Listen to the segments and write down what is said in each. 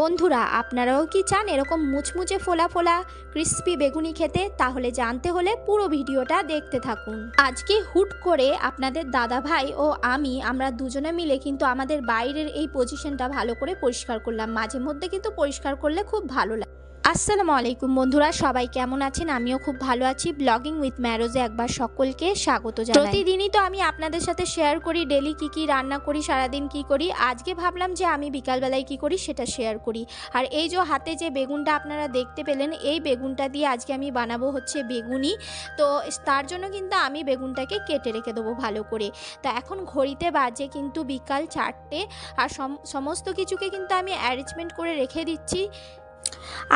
বন্ধুরা, আপনারাও কি চান এরকম মুচমুচে ফোলা ফোলা ক্রিস্পি বেগুনি খেতে? তাহলে জানতে হলে পুরো ভিডিওটা দেখতে থাকুন। আজকে হুট করে আপনাদের দাদা ভাই ও আমি, আমরা দুজনে মিলে কিন্তু আমাদের বাইরের এই পজিশনটা ভালো করে পরিষ্কার করলাম। মাঝে মধ্যে কিন্তু পরিষ্কার করলে খুব ভালো লাগে। আসসালামু আলাইকুম বন্ধুরা, সবাই কেমন আছেন? আমিও খুব ভালো আছি। ব্লগিং উইথ ম্যারোজে একবার সকলকে স্বাগত জানাই। প্রতিদিনই তো আমি আপনাদের সাথে শেয়ার করি ডেলি কি কি রান্না করি, সারাদিন কি করি। আজকে ভাবলাম যে আমি বিকালবেলায় কি করি সেটা শেয়ার করি। আর এই যে হাতে যে বেগুনটা আপনারা দেখতে পেলেন, এই বেগুনটা দিয়ে আজকে আমি বানাবো হচ্ছে বেগুনি। তো তার জন্য কিন্তু আমি বেগুনটাকে কেটে রেখে দেবো ভালো করে। তা এখন ঘড়িতে বাজে কিন্তু বিকাল চারটে। আর সম- সমস্ত কিছুকে কিন্তু আমি অ্যারেঞ্জমেন্ট করে রেখে দিচ্ছি।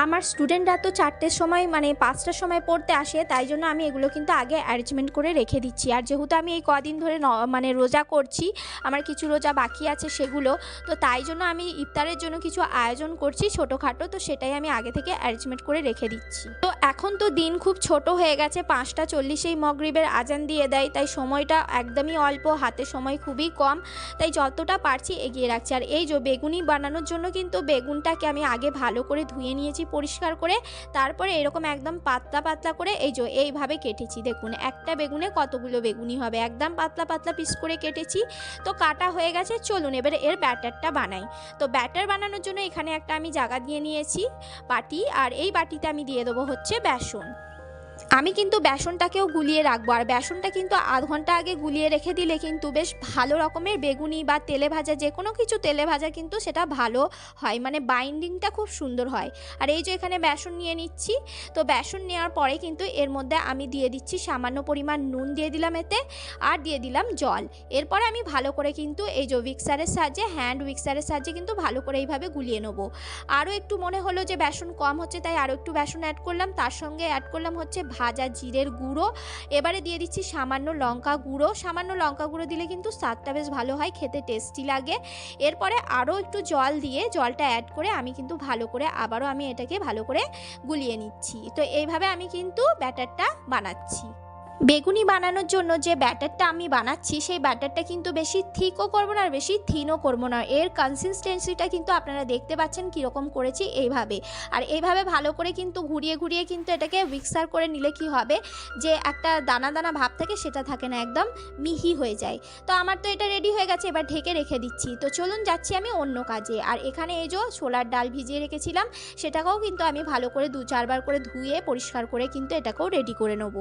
আমার স্টুডেন্টরা তো চারটের সময় মানে পাঁচটার সময় পড়তে আসে, তাই জন্য আমি এগুলো কিন্তু আগে অ্যারেঞ্জমেন্ট করে রেখে দিচ্ছি। আর যেহেতু আমি এই কদিন ধরে মানে রোজা করছি, আমার কিছু রোজা বাকি আছে সেগুলো, তো তাই জন্য আমি ইফতারের জন্য কিছু আয়োজন করছি ছোটোখাটো, তো সেটাই আমি আগে থেকে অ্যারেঞ্জমেন্ট করে রেখে দিচ্ছি। তো এখন তো দিন খুব ছোট হয়ে গেছে, পাঁচটা চল্লিশেই মগরিবের আজান দিয়ে দেয়, তাই সময়টা একদমই অল্প, হাতে সময় খুবই কম, তাই যতটা পারছি এগিয়ে রাখছি। আর এই যে বেগুনি বানানোর জন্য কিন্তু বেগুনটাকে আমি আগে ভালো করে ধুয়ে নিয়েছি পরিষ্কার করে, তারপরে এরকম একদম পাতলা পাতলা করে এই যে এইভাবে কেটেছি। দেখুন, একটা বেগুনে কতগুলো বেগুনি হবে? একদম পাতলা পাতলা পিস করে কেটেছি। তো কাটা হয়ে গেছে, চলুন এবার এর ব্যাটারটা বানাই। তো ব্যাটার বানানোর জন্য এখানে একটা আমি জায়গা দিয়ে নিয়েছি বাটি, আর এই বাটিতে আমি দিয়ে দেবো হচ্ছে বেসন। আমি কিন্তু বেসনটাকেও গুলিয়ে রাখব। আর বেসনটা কিন্তু আধ ঘণ্টা আগে গুলিয়ে রেখে দিলে কিন্তু বেশ ভালো রকমের বেগুনি বা তেলে ভাজা যে কোনো কিছু তেলে ভাজা কিন্তু সেটা ভালো হয়। মানে বাইন্ডিংটা খুব সুন্দর হয়। আর এই যে এখানে বেসন নিয়ে নিচ্ছি, তো বেসন নেওয়ার পরে কিন্তু এর মধ্যে আমি দিয়ে দিচ্ছি সামান্য পরিমাণ নুন দিয়ে দিলাম এতে আর দিয়ে দিলাম জল। এরপরে আমি ভালো করে কিন্তু এই যে উইক্সারের সাহায্যে হ্যান্ড উইক্সারের সাহায্যে কিন্তু ভালো করে এইভাবে গুলিয়ে নেব। আরও একটু মনে হলো যে বেসন কম হচ্ছে, তাই আরও একটু বেসন অ্যাড করলাম। তার সঙ্গে অ্যাড করলাম হচ্ছে ভাজা জিরের গুঁড়ো। এবারে দিয়ে দিচ্ছি সামান্য লঙ্কা গুঁড়ো। সামান্য লঙ্কা গুঁড়ো দিলে কিন্তু স্বাদটা বেশ ভালো হয়, খেতে টেস্টি লাগে। এরপরে আরও একটু জল দিয়ে জলটা অ্যাড করে আমি কিন্তু ভালো করে আবারও আমি এটাকে ভালো করে গুলিয়ে নিচ্ছি। তো এইভাবে আমি কিন্তু ব্যাটারটা বানাচ্ছি। বেগুনি বানানোর জন্য যে ব্যাটারটা আমি বানাচ্ছি, সেই ব্যাটারটা কিন্তু বেশি থিকও করব না আর বেশি থিনও করব না। এর কনসিস্টেন্সিটা কিন্তু আপনারা দেখতে পাচ্ছেন কীরকম করেছি এইভাবে। আর এইভাবে ভালো করে কিন্তু ঘুরিয়ে ঘুরিয়ে কিন্তু এটাকে মিক্সার করে নিলে কি হবে? যে একটা দানা দানা ভাব থাকে সেটা থাকে না, একদম মিহি হয়ে যায়। তো আমার তো এটা রেডি হয়ে গেছে, এবার ঢেকে রেখে দিচ্ছি। তো চলুন যাচ্ছি আমি অন্য কাজে। আর এখানে এই যে ছোলার ডাল ভিজিয়ে রেখেছিলাম, সেটাকেও কিন্তু আমি ভালো করে দু চারবার করে ধুয়ে পরিষ্কার করে কিন্তু এটাকেও রেডি করে নেব।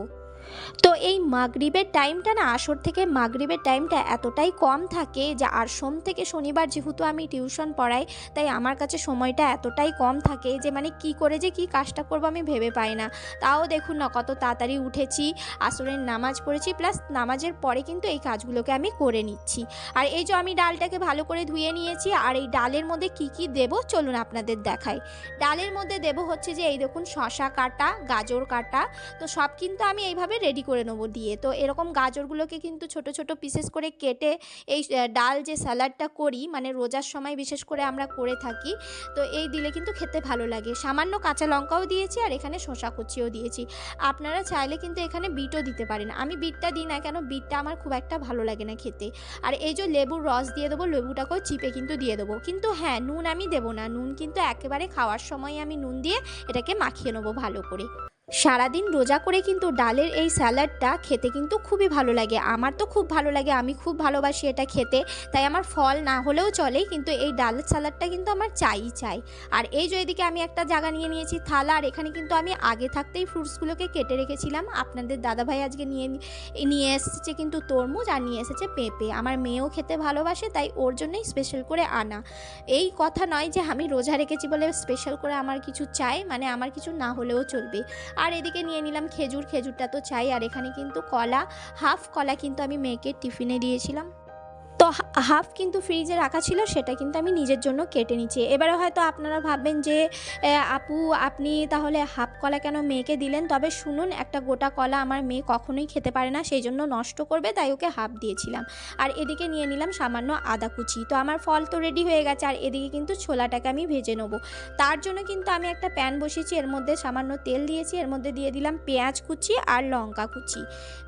তো এই মাগরিবের টাইমটা না আসর থেকে মাগরিবের টাইমটা এতটাই কম থাকে যে আর সোম থেকে শনিবার যেহেতু আমি টিউশন পড়াই, তাই আমার কাছে সময়টা এতটাই কম থাকে যে মানে কি করে যে কি কাজটা করব আমি ভেবে পাই না। তাও দেখুন না কত তাড়াতাড়ি উঠেছি, আসরের নামাজ পড়েছি প্লাস নামাজের পরে কিন্তু এই কাজগুলোকে আমি করে নিচ্ছি। আর এই যে আমি ডালটাকে ভালো করে ধুয়ে নিয়েছি, আর এই ডালের মধ্যে কি কি দেব চলুন আপনাদের দেখাই। ডালের মধ্যে দেব হচ্ছে যে এই দেখুন শশা কাটা, গাজর কাটা, তো সব কিন্তু আমি এইভাবে রেডি করে নেব দিয়ে। তো এরকম গাজরগুলোকে কিন্তু ছোট ছোট পিসেস করে কেটে এই ডাল যে স্যালাডটা করি মানে রোজার সময় বিশেষ করে আমরা করে থাকি, তো এই দিলে কিন্তু খেতে ভালো লাগে। সামান্য কাঁচা লঙ্কাও দিয়েছি আর এখানে শসা কুচিও দিয়েছি। আপনারা চাইলে কিন্তু এখানে বিটও দিতে পারেন। আমি বিটটা দিই না কেন, বিটটা আমার খুব একটা ভালো লাগে না খেতে। আর এই যে লেবুর রস দিয়ে দেবো, লেবুটাকেও চিপে কিন্তু দিয়ে দেবো। কিন্তু হ্যাঁ নুন আমি দেবো না। নুন কিন্তু একেবারে খাওয়ার সময় আমি নুন দিয়ে এটাকে মাখিয়ে নেব ভালো করে। সারাদিন রোজা করে কিন্তু ডালের এই স্যালাডটা খেতে কিন্তু খুবই ভালো লাগে। আমার তো খুব ভালো লাগে, আমি খুব ভালোবাসি এটা খেতে। তাই আমার ফল না হলেও চলে, কিন্তু এই ডালের স্যালাডটা কিন্তু আমার চাই চাই। আর এই যে এদিকে আমি একটা জায়গা নিয়ে নিয়েছি, থালা, আর এখানে কিন্তু আমি আগে থাকতেই ফ্রুটসগুলোকে কেটে রেখেছিলাম। আপনাদের দাদাভাই আজকে নিয়ে নিয়ে এসেছে কিন্তু তরমুজ আর নিয়ে এসেছে পেঁপে। আমার মেয়েও খেতে ভালোবাসে, তাই ওর জন্যই স্পেশাল করে আনা। এই কথা নয় যে আমি রোজা রেখেছি বলে স্পেশাল করে আমার কিছু চাই মানে আমার কিছু না হলেও চলবে। আর এদিকে নিয়ে নিলাম খেজুর, খেজুরটা তো চাই। আর এখানে কিন্তু কলা, হাফ কলা কিন্তু আমি মেয়েকে টিফিনে দিয়েছিলাম। তো হাফ কিন্তু ফ্রিজে রাখা ছিল, সেটা কিন্তু আমি নিজের জন্য কেটে নিচ্ছি। এবারে হয়তো আপনারা ভাববেন যে আপু, আপনি তাহলে হাফ কলা কেন মেয়েকে দিলেন? তবে শুনুন, একটা গোটা কলা আমার মেয়ে কখনোই খেতে পারে না, সেই জন্য নষ্ট করবে, তাই ওকে হাফ দিয়েছিলাম। আর এদিকে নিয়ে নিলাম সামান্য আদা কুচি। তো আমার ফল তো রেডি হয়ে গেছে, আর এদিকে কিন্তু ছোলাটাকে আমি ভেজে নেব। তার জন্য কিন্তু আমি একটা প্যান বসিয়েছি, এর মধ্যে সামান্য তেল দিয়েছি, এর মধ্যে দিয়ে দিলাম পেঁয়াজ কুচি আর লঙ্কা কুচি।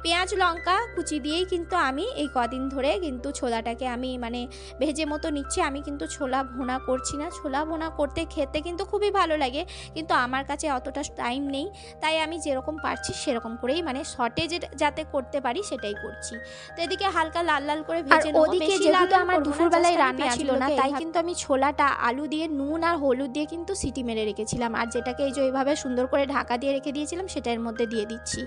পেঁয়াজ, লঙ্কা কুচি দিয়েই কিন্তু আমি এই কদিন ধরে কিন্তু ছোলা ছোলাটাকে আমি মানে ভেজে মতো নিচ্ছি। আমি কিন্তু ছোলা ভোনা করছি না। ছোলা ভোনা করতে খেতে কিন্তু খুবই ভালো লাগে। কিন্তু আমার কাছে অতটা টাইম নেই। তাই আমি যেরকম পারছি সেরকম করেই মানে শর্টে যাতে করতে পারি সেটাই করছি। তো এদিকে হালকা লাল লাল করে ভেজে ওদিকে যেহেতু আমার দুপুরবেলায় রান্না ছিল না, তাই কিন্তু আমি ছোলাটা আলু দিয়ে নুন আর হলুদ দিয়ে কিন্তু সিটি মেরে রেখেছিলাম। আর যেটাকে এই যে এইভাবে সুন্দর করে ঢাকা দিয়ে রেখে দিয়েছিলাম সেটা এর মধ্যে দিয়ে দিচ্ছি।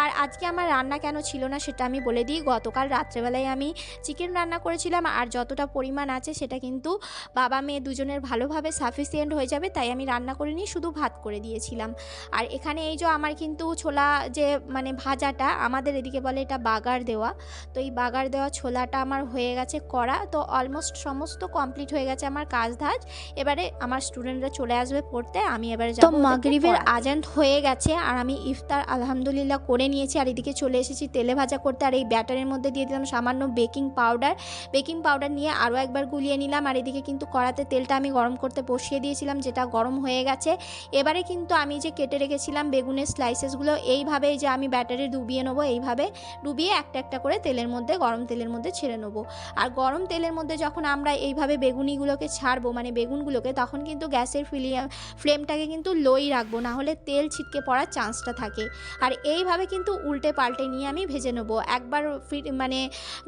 আর আজকে আমার রান্না কেন ছিল না সেটা আমি বলে দিই। গতকাল রাত্রেবেলায় আমি চিকেন রান্না করেছিলাম আর যতটা পরিমাণ আছে সেটা কিন্তু বাবা মেয়ে দুজনের ভালোভাবে সাফিসিয়েন্ট হয়ে যাবে তাই আমি রান্না করিনি শুধু ভাত করে দিয়েছিলাম। আর এখানে এই যে আমার কিন্তু ছোলা যে মানে ভাজাটা আমাদের এদিকে বলে এটা বাগার দেওয়া। তো এই বাগার দেওয়া ছোলাটা আমার হয়ে গেছে করা তো অলমোস্ট সমস্ত কমপ্লিট হয়ে গেছে আমার কাজ ধাজ এবারে আমার স্টুডেন্টরা চলে আসবে পড়তে আমি এবারে তো মাগরিবের আজান হয়ে গেছে আর আমি ইফতার আলহামদুলিল্লাহ করে নিয়েছি আর এদিকে চলে এসেছি তেলে ভাজা করতে আর এই ব্যাটারের মধ্যে দিয়ে দিলাম সামান্য বেকিং পাউডার বেকিং পাউডার নিয়ে আরও একবার গুলিয়ে নিলাম। আর এদিকে কিন্তু কড়াতে তেলটা আমি গরম করতে বসিয়ে দিয়েছিলাম, যেটা গরম হয়ে গেছে। এবারে কিন্তু আমি যে কেটে রেখেছিলাম বেগুনের স্লাইসেসগুলো এইভাবে যে আমি ব্যাটারে ডুবিয়ে নেব, এইভাবে ডুবিয়ে একটা একটা করে তেলের মধ্যে, গরম তেলের মধ্যে ছেড়ে নেব। আর গরম তেলের মধ্যে যখন আমরা এইভাবে বেগুনিগুলোকে ছাড়বো মানে বেগুনগুলোকে, তখন কিন্তু গ্যাসের ফিলিয়া ফ্লেমটাকে কিন্তু লোই রাখব না হলে তেল ছিটকে পড়ার চান্সটা থাকে। আর এইভাবে কিন্তু উল্টে পাল্টে নিয়ে আমি ভেজে নেব। একবার মানে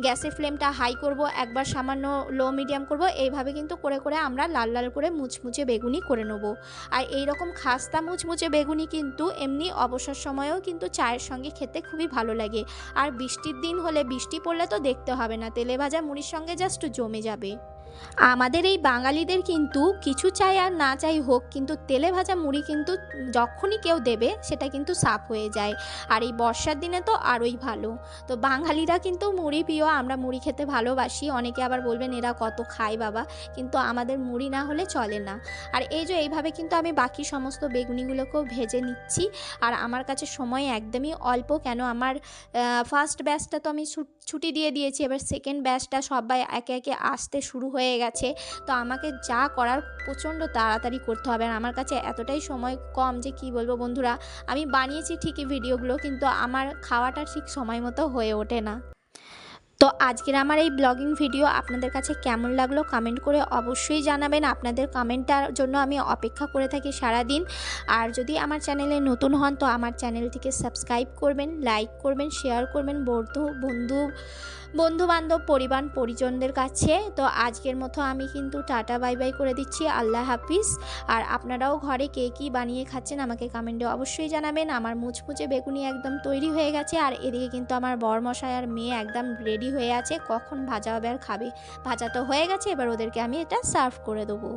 গ্যাসের ফ্লেমটা হাই করব, একবার সামান্য লো মিডিয়াম করব, এইভাবে কিন্তু করে করে আমরা লাল লাল করে মুচমুচে বেগুনি করে নেব। আর এই রকম খাস্তা মুচমুচে বেগুনি কিন্তু এমনি অবসর সময়েও কিন্তু চায়ের সঙ্গে খেতে খুবই ভালো লাগে। আর বৃষ্টির দিন হলে বৃষ্টি পড়লে তো দেখতে হবে না, তেলে ভাজা মুড়ির সঙ্গে জাস্ট জমে যাবে। আমাদের এই বাঙালিদের কিন্তু কিছু চাই আর না চাই হোক, কিন্তু তেলে ভাজা মুড়ি কিন্তু যখনই কেউ দেবে, সেটা কিন্তু সাফ হয়ে যায়। আর এই বর্ষার দিনে তো আরোই ভালো। তো বাঙালিরা কিন্তু মুড়ি প্রিয়, আমরা মুড়ি খেতে ভালোবাসি। অনেকে আবার বলবেন, এরা কত খায় বাবা? কিন্তু আমাদের মুড়ি না হলে চলে না। আর এই যে এইভাবে কিন্তু আমি বাকি সমস্ত বেগুনিগুলোকেও ভেজে নিচ্ছি। আর আমার কাছে সময় একদমই অল্প, কেন আমার ফার্স্ট ব্যাচটা তো আমি ছুট- ছুটি দিয়ে দিয়েছি। এবার সেকেন্ড ব্যাচটা সবাই একে একে আসতে শুরু হয়ে গেছে। তো আমাকে যা করার প্রচণ্ড তাড়াতাড়ি করতে হবে। আর আমার কাছে এতটাই সময় কম যে কি বলব বন্ধুরা, আমি বানিয়েছি ঠিকই ভিডিওগুলো কিন্তু আমার খাওয়াটা ঠিক সময় মতো হয়ে ওঠে না। তো আজকের আমার এই ব্লগিং ভিডিও আপনাদের কাছে কেমন লাগল কমেন্ট করে অবশ্যই জানাবেন। আপনাদের কমেন্টটার জন্য আমি অপেক্ষা করে থাকি সারাদিন। আর যদি আমার চ্যানেলে নতুন হন তো আমার চ্যানেলটিকে সাবস্ক্রাইব করবেন লাইক করবেন শেয়ার করবেন। বন্ধু বন্ধু বন্ধু বান্ধব পরিবার, পরিজনদের কাছে। তো আজকের মতো আমি কিন্তু টাটা, বাই বাই করে দিচ্ছি। আল্লাহ হাফিজ। আর আপনারাও ঘরে কে কী বানিয়ে খাচ্ছেন আমাকে কমেন্টে অবশ্যই জানাবেন। আমার মুচমুচে বেগুনি একদম তৈরি হয়ে গেছে। আর এদিকে কিন্তু আমার বরমশাই আর মেয়ে একদম রেডি হয়ে আছে। কখন ভাজা হবে আর খাবে? ভাজা তো হয়ে গেছে। এবার ওদেরকে আমি এটা সার্ভ করে দেবো।